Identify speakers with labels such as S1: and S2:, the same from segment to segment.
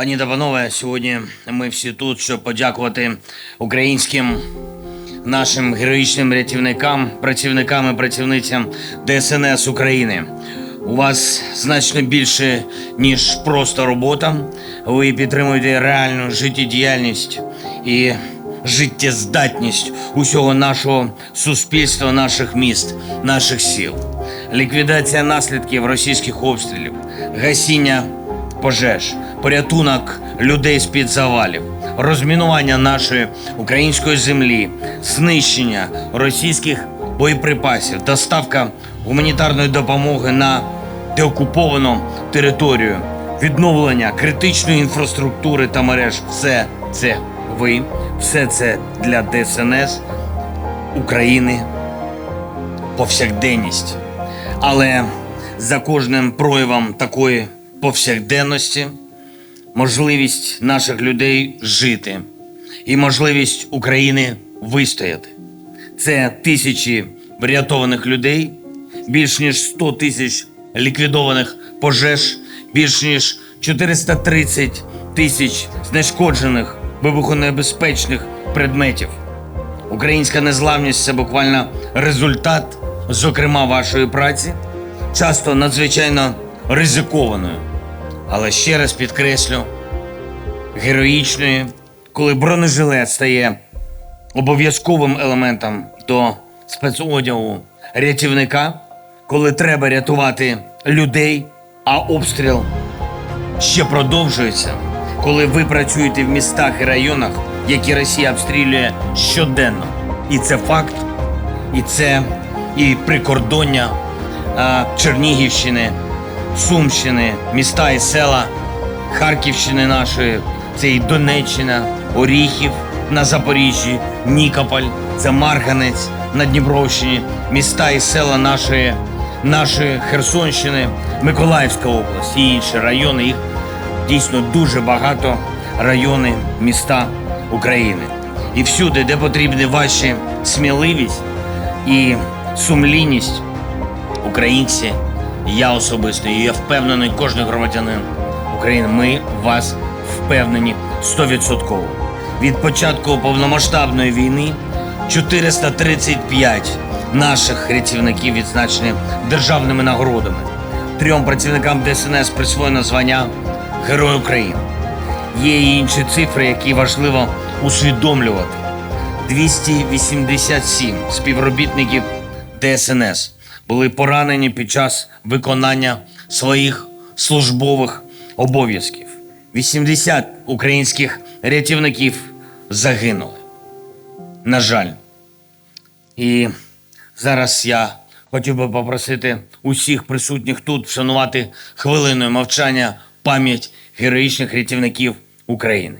S1: Пані та сьогодні ми всі тут, щоб подякувати українським нашим героїчним рятівникам, працівникам і працівницям ДСНС України. У вас значно більше, ніж просто робота. Ви підтримуєте реальну життєдіяльність і життєздатність усього нашого суспільства, наших міст, наших сіл. Ліквідація наслідків російських обстрілів, гасіння пожеж, порятунок людей з-під завалів, розмінування нашої української землі, знищення російських боєприпасів, доставка гуманітарної допомоги на деокуповану територію, відновлення критичної інфраструктури та мереж все це ви, все це для ДСНС України повсякденність. Але за кожним проявом такої повсякденності можливість наших людей жити і можливість України вистояти. Це тисячі врятованих людей, більш ніж 100 тисяч ліквідованих пожеж, більш ніж 430 тисяч знешкоджених вибухонебезпечних предметів. Українська незламність це буквально результат, зокрема, вашої праці, часто надзвичайно ризикованою. Але ще раз підкреслю, героїчної, коли бронежилет стає обов'язковим елементом до спецодягу рятівника, коли треба рятувати людей, а обстріл ще продовжується, коли ви працюєте в містах і районах, які Росія обстрілює щоденно. І це факт, і це і прикордоння Чернігівщини, Сумщини, міста і села, Харківщини нашої, це і Донеччина, Оріхів на Запоріжжі, Нікополь, це Марганець на Дніпровщині, міста і села нашої, нашої Херсонщини, Миколаївська область і інші райони. Їх дійсно дуже багато райони, міста України. І всюди, де потрібні ваші сміливість і сумлінність, українці, я особисто, і я впевнений, кожен громадянин України, ми вас впевнені 100%. Від початку повномасштабної війни 435 наших рятівників відзначені державними нагородами. Трьом працівникам ДСНС присвоєно звання Герой України. Є і інші цифри, які важливо усвідомлювати. 287 співробітників ДСНС були поранені під час виконання своїх службових обов'язків. 80 українських рятівників загинули. На жаль. І зараз я хотів би попросити усіх присутніх тут вшанувати хвилиною мовчання пам'ять героїчних рятівників України.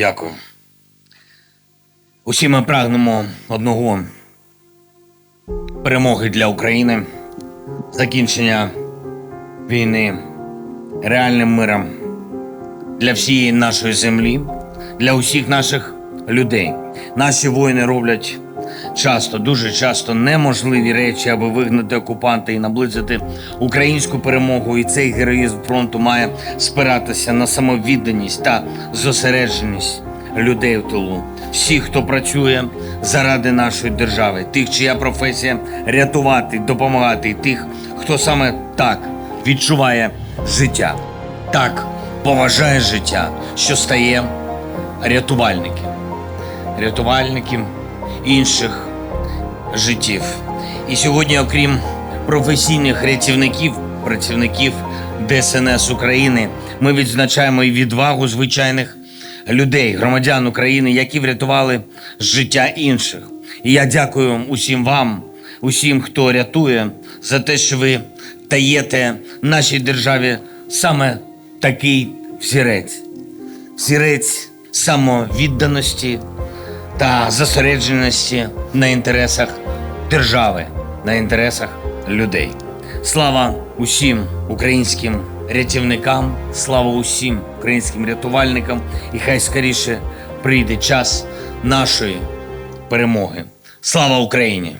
S1: Дякую. Усі ми прагнемо одного перемоги для України, закінчення війни реальним миром для всієї нашої землі, для усіх наших людей. Наші воїни роблять часто, дуже часто неможливі речі, аби вигнати окупанта і наблизити українську перемогу. І цей героїзм фронту має спиратися на самовідданість та зосередженість людей в тилу. Всіх, хто працює заради нашої держави, тих, чия професія рятувати, допомагати, тих, хто саме так відчуває життя, так поважає життя, що стає рятувальником рятувальників інших життів. І сьогодні, окрім професійних рятівників, працівників ДСНС України, ми відзначаємо і відвагу звичайних людей, громадян України, які врятували життя інших. І я дякую усім вам, усім, хто рятує, за те, що ви даєте нашій державі саме такий взірець. Взірець самовідданості та зосередженості на інтересах держави, на інтересах людей. Слава усім українським рятівникам, слава усім українським рятувальникам, і хай скоріше прийде час нашої перемоги. Слава Україні!